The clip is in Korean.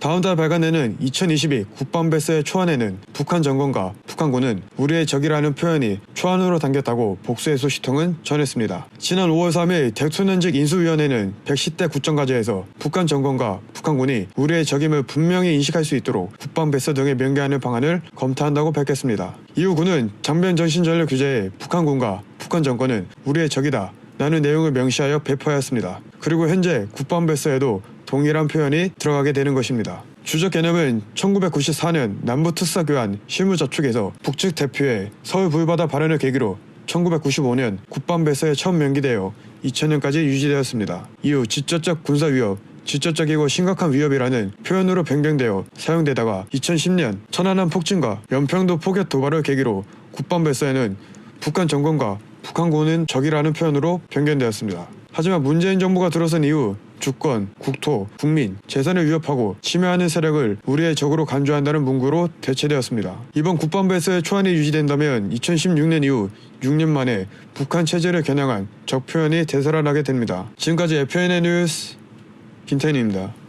다음 달 발간되는 2022 국방배서의 초안에는 북한 정권과 북한군은 우리의 적이라는 표현이 초안으로 담겼다고 복수의 소식통은 전했습니다. 지난 5월 3일 대통령직 인수위원회는 110대 국정과제에서 북한 정권과 북한군이 우리의 적임을 분명히 인식할 수 있도록 국방배서 등을 명기하는 방안을 검토한다고 밝혔습니다. 이후 군은 장변 전신전력 규제에 북한군과 북한 정권은 우리의 적이다. 라는 내용을 명시하여 배포하였습니다. 그리고 현재 국방배서에도 동일한 표현이 들어가게 되는 것입니다. 주적 개념은 1994년 남부특사교환 실무저축에서 북측 대표의 서울 불바다 발언을 계기로 1995년 국방배서에 처음 명기되어 2000년까지 유지되었습니다. 이후 직접적 군사 위협, 직접적이고 심각한 위협이라는 표현으로 변경되어 사용되다가 2010년 천안함 폭진과 연평도 포격 도발을 계기로 국방배서에는 북한 정권과 북한군은 적이라는 표현으로 변경되었습니다. 하지만 문재인 정부가 들어선 이후 주권, 국토, 국민, 재산을 위협하고 침해하는 세력을 우리의 적으로 간주한다는 문구로 대체되었습니다. 이번 국방부에서의 초안이 유지된다면 2016년 이후 6년 만에 북한 체제를 겨냥한 적 표현이 되살아나게 됩니다. 지금까지 FNN 뉴스 김태인입니다.